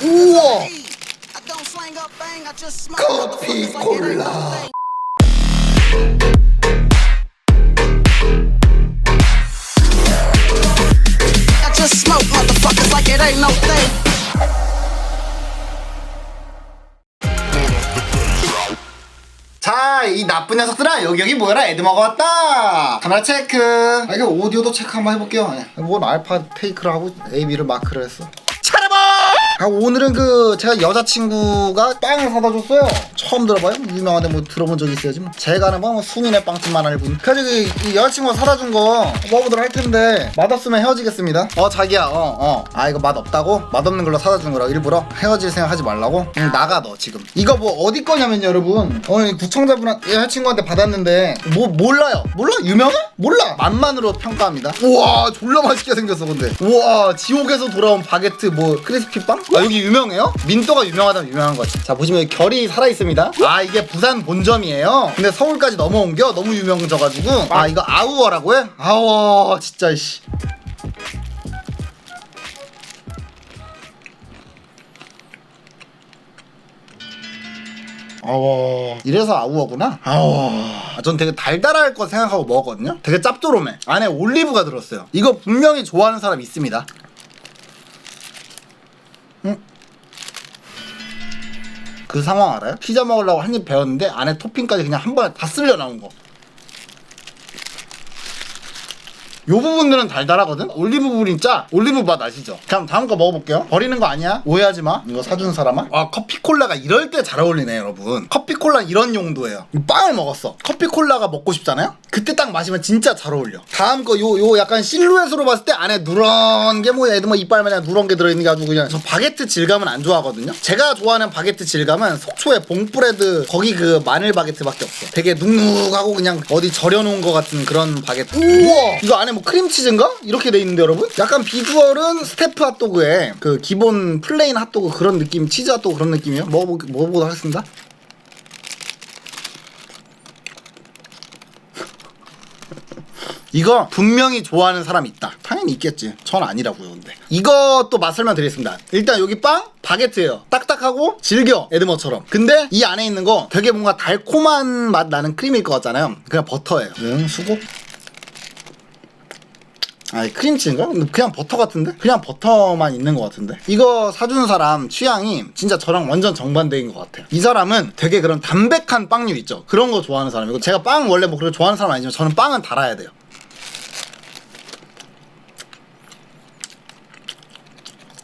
우와 커피 콜라. 자, 이 나쁜 녀석들아, 여기 여기 뭐야라 애드 먹어왔다. 카메라 체크. 아, 이거 오디오도 체크 한번 해볼게요. 네. 뭔 알파 테이크를 하고 A, B를 마크를 했어. 아, 오늘은 그 제가 여자친구가 빵을 사다 줬어요. 처음 들어봐요. 유명한데 뭐 들어본 적 있어야지. 뭐. 제가 아는 뭐 숭이네 빵집만 알고. 그래서 이, 이 여자친구가 사다 준 거 먹어보도록 할 텐데 맛없으면 헤어지겠습니다. 어 자기야, 어 어. 아 이거 맛 없다고? 맛없는 걸로 사다 준 거라 일부러 헤어질 생각 하지 말라고. 응, 나가 너 지금. 이거 뭐 어디 거냐면 여러분 오늘 구청자분한테 여자친구한테 받았는데 뭐 몰라요. 몰라? 유명해? 몰라. 맛만으로 평가합니다. 우와 졸라 맛있게 생겼어 근데. 우와 지옥에서 돌아온 바게트 뭐 크리스피 빵? 아 여기 유명해요? 민또가 유명하다면 유명한 거지. 자 보시면 여기 결이 살아 있습니다. 아 이게 부산 본점이에요. 근데 서울까지 넘어온 겨 너무 유명해져가지고 아 이거 아우어라고 해? 아우어 진짜 씨. 아워 이래서 아우어구나 아워 아, 전 되게 달달할 거 생각하고 먹었거든요 되게 짭조름해 안에 올리브가 들었어요 이거 분명히 좋아하는 사람 있습니다 그 상황 알아요? 피자 먹으려고 한입 배웠는데 안에 토핑까지 그냥 한 번에 다 쓸려 나온 거. 요 부분들은 달달하거든? 올리브 부분이 짜. 올리브 맛 아시죠? 그럼 다음 거 먹어볼게요. 버리는 거 아니야? 오해하지 마. 이거 사준 사람아. 아, 커피콜라가 이럴 때 잘 어울리네, 여러분. 커피콜라 이런 용도예요. 빵을 먹었어. 커피콜라가 먹고 싶잖아요? 그때 딱 마시면 진짜 잘 어울려. 다음 거 요, 요 약간 실루엣으로 봤을 때 안에 누런 게 뭐야. 애들 뭐 이빨 마냥 누런 게 들어있는 게 아주 그냥. 저 바게트 질감은 안 좋아하거든요? 제가 좋아하는 바게트 질감은 속초의 봉프레드 거기 그 마늘 바게트밖에 없어. 되게 눅눅하고 그냥 어디 절여놓은 것 같은 그런 바게트. 우와! 이거 안에 뭐 크림치즈인가? 이렇게 돼 있는데 여러분? 약간 비주얼은 스테프 핫도그의 그 기본 플레인 핫도그 그런 느낌, 치즈 핫도그 그런 느낌이에요. 먹어보, 먹어보도록 하겠습니다. 이거 분명히 좋아하는 사람 있다. 당연히 있겠지. 전 아니라고요, 근데. 이것도 맛 설명드리겠습니다. 일단 여기 빵 바게트예요. 딱딱하고 질겨 에드머처럼. 근데 이 안에 있는 거 되게 뭔가 달콤한 맛 나는 크림일 것 같잖아요. 그냥 버터예요. 응, 수고. 아니 크림치인가? 그냥 버터 같은데? 그냥 버터만 있는 것 같은데? 이거 사주는 사람 취향이 진짜 저랑 완전 정반대인 것 같아요. 이 사람은 되게 그런 담백한 빵류 있죠? 그런 거 좋아하는 사람이고 제가 빵 원래 뭐 그렇게 좋아하는 사람 아니지만 저는 빵은 달아야 돼요.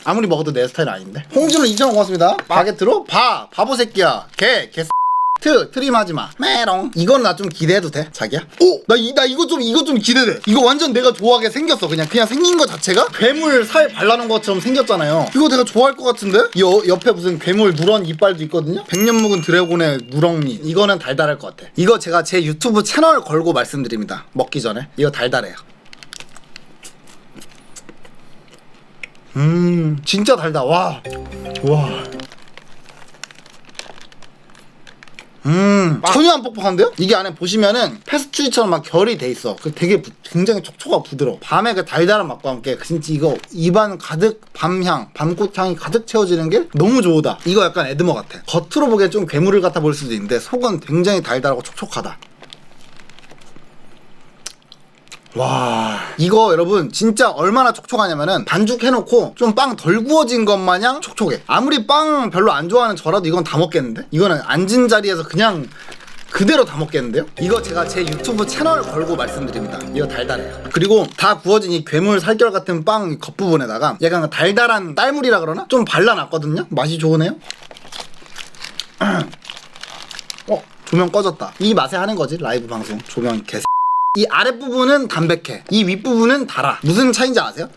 아무리 먹어도 내 스타일 아닌데? 홍주는 2,000원 고맙습니다. 바게트로 바, 바보 새끼야. 개, 개 트 트림하지 마. 메롱. 이건 나 좀 기대해도 돼? 자기야? 오나 이, 나 이거 좀 이거 좀 기대돼. 이거 완전 내가 좋아하게 생겼어. 그냥 그냥 생긴 거 자체가? 괴물 살 발라놓은 것처럼 생겼잖아요. 이거 내가 좋아할 것 같은데? 여, 옆에 무슨 괴물 누런 이빨도 있거든요? 백년 묵은 드래곤의 누렁니. 이거는 달달할 것 같아. 이거 제가 제 유튜브 채널 걸고 말씀드립니다. 먹기 전에. 이거 달달해요. 음 진짜 달다. 와와 음 전혀 안 뻑뻑한데요? 이게 안에 보시면은 페스츄리처럼 막 결이 돼 있어. 그 되게 부- 굉장히 촉촉하고 부드러워. 밤에 그 달달한 맛과 함께 진짜 이거 입안 가득 밤향 밤꽃향이 가득 채워지는 게 너무 좋다. 이거 약간 에드머 같아. 겉으로 보기엔 좀 괴물을 같아 보일 수도 있는데 속은 굉장히 달달하고 촉촉하다 와 이거 여러분 진짜 얼마나 촉촉하냐면은 반죽 해놓고 좀 빵 덜 구워진 것 마냥 촉촉해 아무리 빵 별로 안 좋아하는 저라도 이건 다 먹겠는데 이거는 앉은 자리에서 그냥 그대로 다 먹겠는데요? 이거 제가 제 유튜브 채널 걸고 말씀드립니다. 이거 달달해요. 그리고 다 구워진 이 괴물 살결 같은 빵 겉부분에다가 약간 그 달달한 딸물이라 그러나? 좀 발라놨거든요? 맛이 좋으네요? 어, 조명 꺼졌다. 이 맛에 하는 거지, 라이브 방송. 조명 개 이 아랫부분은 담백해. 이 윗부분은 달아. 무슨 차이인지 아세요?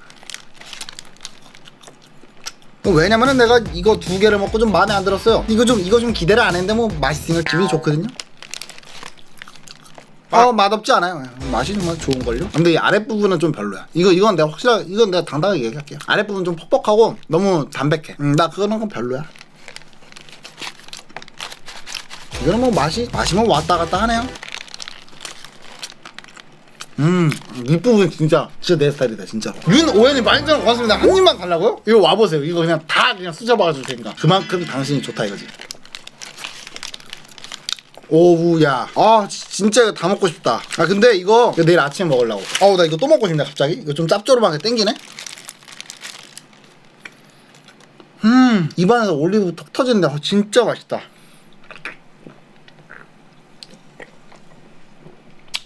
어, 왜냐면은 내가 이거 두 개를 먹고 좀 마음에 안 들었어요. 이거 좀 이거 좀 기대를 안 했는데 뭐 맛있으니까 기분이 좋거든요. 아 맛없지 않아요. 맛이 정말 좋은 걸요. 근데 이 아랫 부분은 좀 별로야. 이거 이건 내가 확실하게 이건 내가 당당하게 얘기할게요. 아랫 부분 좀 퍽퍽하고 너무 담백해. 음, 나 그거는 건 별로야. 이거는 뭐 맛이 맛이 뭐 왔다 갔다 하네요. 음, 윗부분 진짜 진짜 내 스타일이다 진짜. 윤오현이 만점 고맙습니다. 한 입만 달라고요? 이거 와보세요. 이거 그냥 다 그냥 쑤셔박아 줄 테니까. 그만큼 당신이 좋다 이거지. 오우야. 아 지- 진짜 이거 다 먹고 싶다. 아 근데 이거 내일 아침에 먹으려고. 어우 나 이거 또 먹고 싶네 갑자기. 이거 좀 짭조름하게 땡기네. 음 입안에서 올리브 톡 터지는데 아, 진짜 맛있다.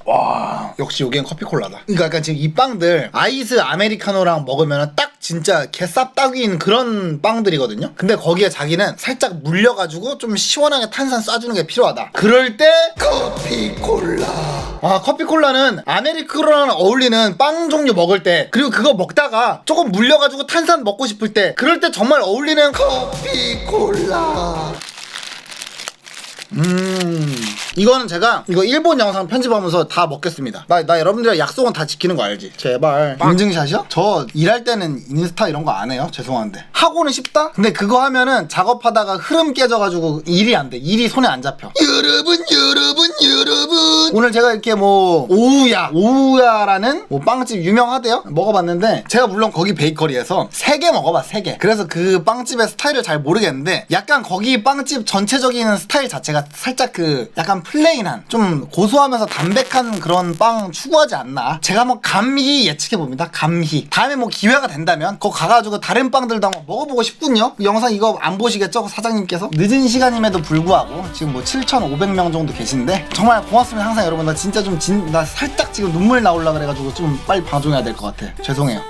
와. 역시 여기엔 커피콜라다. 그러니까 약간 지금 이 빵들 아이스 아메리카노랑 먹으면 딱 진짜 개쌉 딱인 그런 빵들이거든요? 근데 거기에 자기는 살짝 물려가지고 좀 시원하게 탄산 쏴주는 게 필요하다. 그럴 때 커피콜라. 아 커피콜라는 아메리카노랑 어울리는 빵 종류 먹을 때 그리고 그거 먹다가 조금 물려가지고 탄산 먹고 싶을 때 그럴 때 정말 어울리는 커피콜라. 음 이거는 제가 이거 일본 영상 편집하면서 다 먹겠습니다. 나, 나 여러분들의 약속은 다 지키는 거 알지? 제발. 인증샷이요? 저 일할 때는 인스타 이런 거 안 해요? 죄송한데. 하고는 싶다? 근데 그거 하면은 작업하다가 흐름 깨져가지고 일이 안 돼. 일이 손에 안 잡혀. 여러분 여러분 여러분. 오늘 제가 이렇게 뭐 오우야 오우야라는 뭐 빵집 유명하대요? 먹어봤는데 제가 물론 거기 베이커리에서 세개 먹어봐 세개. 그래서 그 빵집의 스타일을 잘 모르겠는데 약간 거기 빵집 전체적인 스타일 자체가 살짝 그 약간 플레인한 좀 고소하면서 담백한 그런 빵 추구하지 않나. 제가 한번 감히 예측해 봅니다. 감히. 다음에 뭐 기회가 된다면 거 가가지고 다른 빵들도 한번 먹어보고 싶군요. 영상 이거 안 보시겠죠? 사장님께서? 늦은 시간임에도 불구하고 지금 뭐 7,500명 정도 계신데 정말 고맙습니다 항상 여러분. 나 진짜 좀 진 나 살짝 지금 눈물 나올라 그래가지고 좀 빨리 방송해야 될 것 같아. 죄송해요